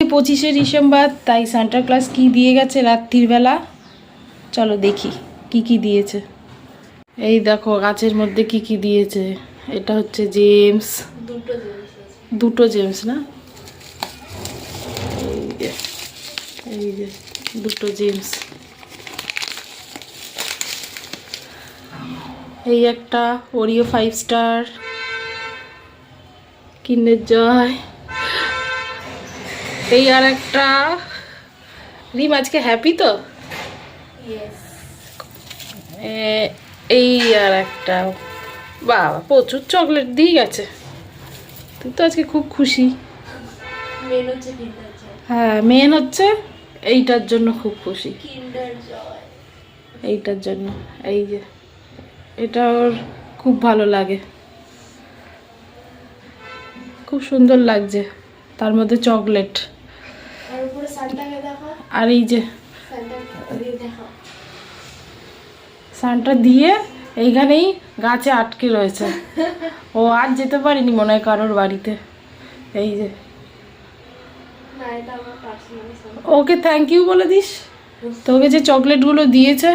পঁচিশে ডিসেম্বর তাই সান্টার ক্লাস কি দিয়ে গেছে রাত্রির বেলা? চলো দেখি কি কি দিয়েছে। এই দেখো গাছের মধ্যে কি কি দিয়েছে। এটা হচ্ছে জেমস। দুটো জেমস না? এই যে দুটো জেমস। এই একটা Oreo Five Star Kinder Joy. এই আর একটা রিম আজকে হ্যাপি তো? এই আর একটা বাবা প্রচুর চকলেট দিয়ে গেছে। তুই তো আজকে খুব খুশি। হ্যাঁ মেন হচ্ছে এইটার জন্য খুব খুশি। এইটার জন্য এই যে এটা ওর খুব ভালো লাগে। খুব সুন্দর লাগছে তার মধ্যে চকলেট আর উপরে সানটাকে দেখো আর এই যে সানটা দিয়ে এইখানেই গাছে আটকে রয়েছে। ও আর যেতে পারিনি মনে হয় কারোর বাড়িতে। এই যে। ওকে থ্যাংক ইউ বলে দিস। তোকে যে চকলেটগুলো দিয়েছে